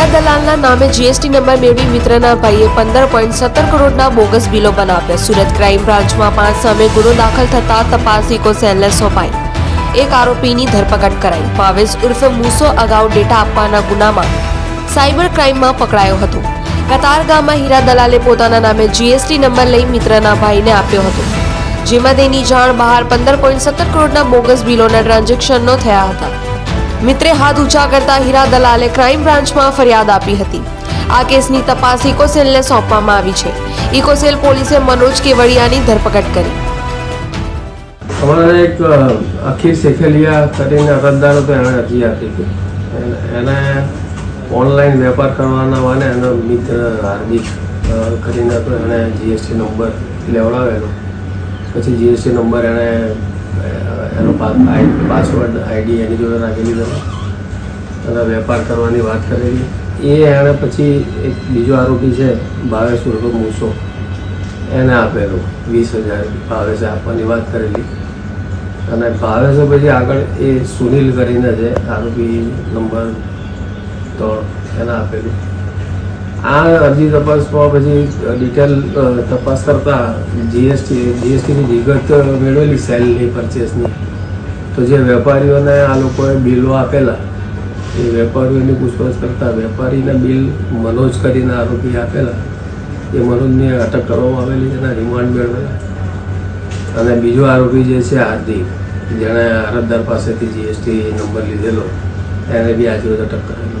પોતાના નામે GST number મેળવી મિત્રના ભાઈએ પંદર પોઈન્ટ સત્તર કરોડના બોગસ બિલો બનાવ્યા. સુરત ક્રાઇમ બ્રાન્ચમાં પાંચ સામે ગુનો દાખલ થતા તપાસ ઇકો સેલને સોંપાઈ. એક આરોપીની ધરપકડ કરાઈ. ભાવેશ ઉર્ફે મૂસો અગાઉ ડેટા આપવાના ગુનામાં સાયબર ક્રાઇમમાં પકડાયો હતો. કતાર ગામમાં હીરા દલાલે પોતાના નામે જીએસટી નંબર લઈ મિત્રના ભાઈને આપ્યો હતો. જેમાં તેની જાણ બહાર પંદર પોઈન્ટ સત્તર કરોડના બોગસ બિલોના ટ્રાન્ઝેક્શનનો થયા હતા. મિત્રે હાથ ઊંચા કરતા હીરા દલાલે ક્રાઇમ બ્રાન્ચમાં ફરિયાદ આપી હતી. આ કેસની તપાસ ઇકોસેલને સોંપવામાં આવી છે. ઇકોસેલ પોલીસે મનોજ કેવડિયાની ધરપકડ કરી. અમારે એક અખિલ શેખલિયા કરીને અરજદાર હતો એણે અરજી આપી હતી. એને- ઓનલાઈન વેપાર કરવાના વાને એનો મિત્ર હાર્દિક કરીને હતો એણે જીએસટી નંબર લેવડાવેલો. પછી જીએસટી નંબર એણે એનો પાસવર્ડ આઈડી એની જોડે રાખેલી તમે અને વેપાર કરવાની વાત કરેલી. એ એણે પછી એક બીજો આરોપી છે, ભાવેશ ઉર્ફે મૂસો. એને આપેલું, વીસ હજાર ભાવેશે આપવાની વાત કરેલી. અને ભાવેશે પછી આગળ એ સુનિલ કરીને છે, આરોપી નંબર ત્રણ, એને આપેલું. આ અરજી તપાસમાં પછી ડિટેલ તપાસ કરતા જીએસટી જીએસટીની વિગત મેળવેલી સેલની પરચેસની તો જે વેપારીઓને આ લોકોએ બિલો આપેલા, એ વેપારીઓની પૂછપરછ કરતા વેપારીના બિલ મનોજ કરીને આરોપી આપેલા, એ મનોજની અટક કરવામાં આવેલી એના રિમાન્ડ મેળવેલા. અને બીજો આરોપી જે છે હાર્દિક, જેણે અરજદાર પાસેથી જીએસટી નંબર લીધેલો, એને બી આજે અટક કરેલો.